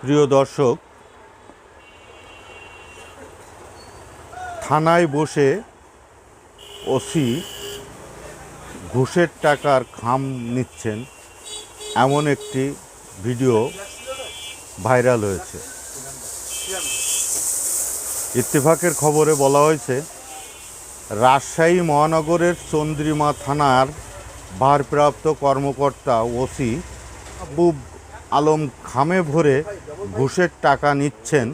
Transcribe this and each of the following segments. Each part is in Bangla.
প্রিয় দর্শক, থানায় বসে ওসি ঘুষের টাকার খাম নিচ্ছেন এমন একটি ভিডিও ভাইরাল হয়েছে। ইত্তেফাকের খবরে বলা হয়েছে, রাজশাহী মহানগরের চন্দ্রিমা থানার ভারপ্রাপ্ত কর্মকর্তা ওসি আবুব আলম খামে ভরে ঘুষের টাকা নিচ্ছেন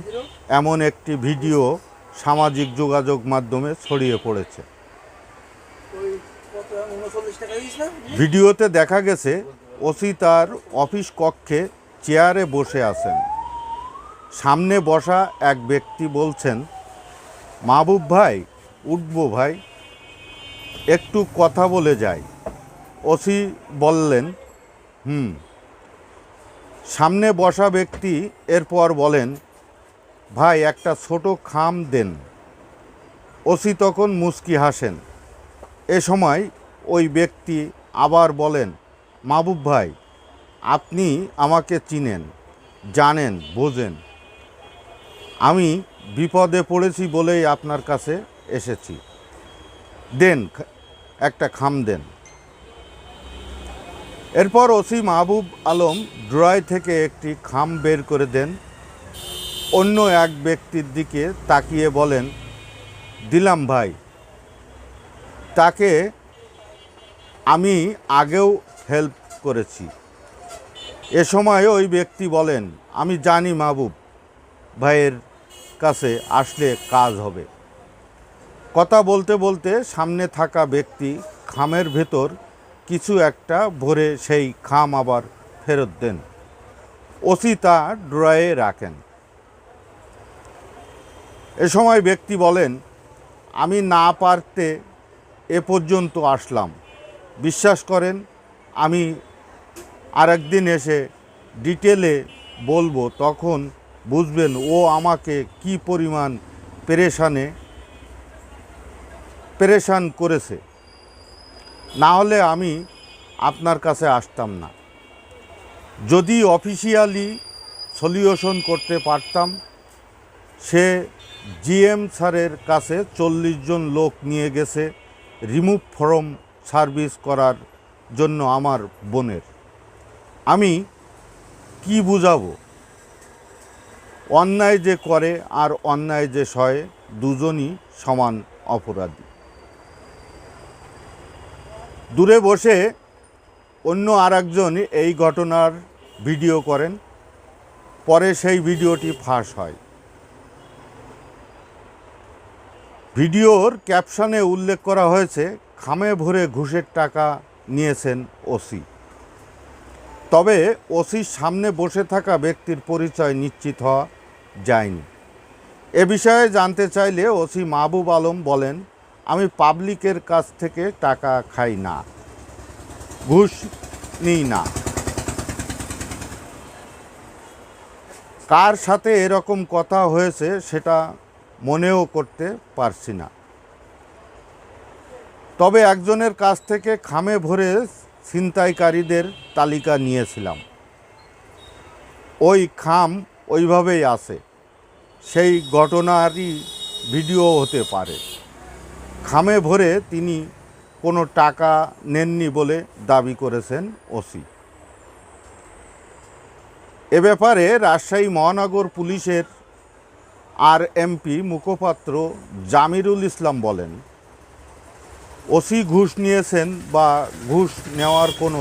এমন একটি ভিডিও সামাজিক যোগাযোগ মাধ্যমে ছড়িয়ে পড়েছে। ভিডিওতে দেখা গেছে, ওসি তার অফিস কক্ষে চেয়ারে বসে আছেন। সামনে বসা এক ব্যক্তি বলছেন, মাহবুব ভাই, উঠব ভাই, একটু কথা বলে যাই। ওসি বললেন, হুম। সামনে বসা ব্যক্তি এরপর বলেন, ভাই, একটা ছোট খাম দেন। ওসি তখন মুস্কি হাসেন। এ সময় ওই ব্যক্তি আবার বলেন মাহবুব ভাই, আপনি আমাকে চিনেন, জানেন, বোঝেন। আমি বিপদে পড়েছি বলেই আপনার কাছে এসেছি। দেন, একটা খাম দেন। এরপর ওসি মাহবুব আলম ড্রয় থেকে একটি খাম বের করে দেন। অন্য এক ব্যক্তির দিকে তাকিয়ে বলেন, দিলাম ভাই। তাকে আমি আগেও হেল্প করেছি। এ সময় ওই ব্যক্তি বলেন, আমি জানি মাহবুব ভাইয়ের কাছে আসলে কাজ হবে। কথা বলতে বলতে সামনে থাকা ব্যক্তি খামের ভেতর কিছু একটা ভরে সেই খাম আবার ফেরত দেন। ওসি তা ড্রয়ে রাখেন। এ সময় ব্যক্তি বলেন, আমি না পারতে এ পর্যন্ত আসলাম। বিশ্বাস করেন, আমি আরেকদিন এসে ডিটেলে বলব, তখন বুঝবেন ও আমাকে কি পরিমাণ পেরেশানে, পেরেশান করেছে। না হলে আমি আপনার কাছে আসতাম না। যদি অফিসিয়ালি সলিউশন করতে পারতাম, সে জিএম স্যারের কাছে চল্লিশ জন লোক নিয়ে গেছে রিমুভ ফর্ম সার্ভিস করার জন্য আমার বোনের। আমি কি বুঝাবো? অন্যায় যে করে আর অন্যায় যে সয়, দুজনই সমান অপরাধী। দূরে বসে অন্য আরেকজন এই ঘটনার ভিডিও করেন, পরে সেই ভিডিওটি ফাঁস হয়। ভিডিওর ক্যাপশনে উল্লেখ করা হয়েছে, খামে ভরে ঘুষের টাকা নিয়েছেন ওসি। তবে ওসির সামনে বসে থাকা ব্যক্তির পরিচয় নিশ্চিত হওয়া যায়নি। এ বিষয়ে জানতে চাইলে ওসি মাহবুব আলম বলেন আমি পাবলিকের কাছ থেকে টাকা খাই না, ঘুষ নিই না। কার সাথে এরকম কথা হয়েছে সেটা মনেও করতে পারছি না। তবে একজনের কাছ থেকে খামে ভরে ছিনতাইকারীদের তালিকা নিয়েছিলাম। ওই খাম ওইভাবেই আছে, সেই ঘটনারই ভিডিও হতে পারে। খামে ভরে তিনি কোনো টাকা নেননি বলে দাবি করেছেন ওসি। এ ব্যাপারে রাজশাহী মহানগর পুলিশের আর এমপি মুখপাত্র জামিরুল ইসলাম বলেন, ওসি ঘুষ নিয়েছেন বা ঘুষ নেওয়ার কোনো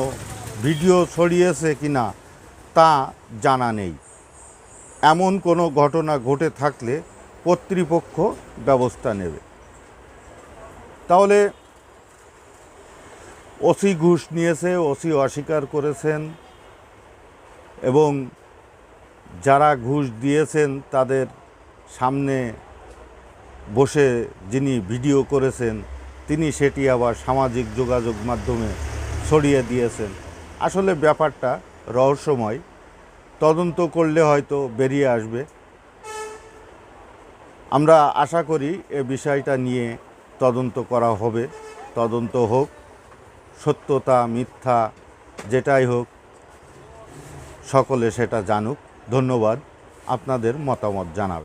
ভিডিও ছড়িয়েছে কি না তা জানা নেই। এমন কোনো ঘটনা ঘটে থাকলে কর্তৃপক্ষ ব্যবস্থা নেবে। তাহলে ওসি ঘুষ নিয়েছে, ওসি অস্বীকার করেছেন এবং যারা ঘুষ দিয়েছেন তাদের সামনে বসে যিনি ভিডিও করেছেন, তিনি সেটি আবার সামাজিক যোগাযোগ মাধ্যমে ছড়িয়ে দিয়েছেন। আসলে ব্যাপারটা রহস্যময়। তদন্ত করলে হয়তো বেরিয়ে আসবে। আমরা আশা করি এ বিষয়টা নিয়ে তদন্ত করা হবে, তদন্ত হোক, সত্যতা, মিথ্যা, যেটাই হোক, সকলে সেটা জানুক। ধন্যবাদ। আপনাদের মতামত জানাবেন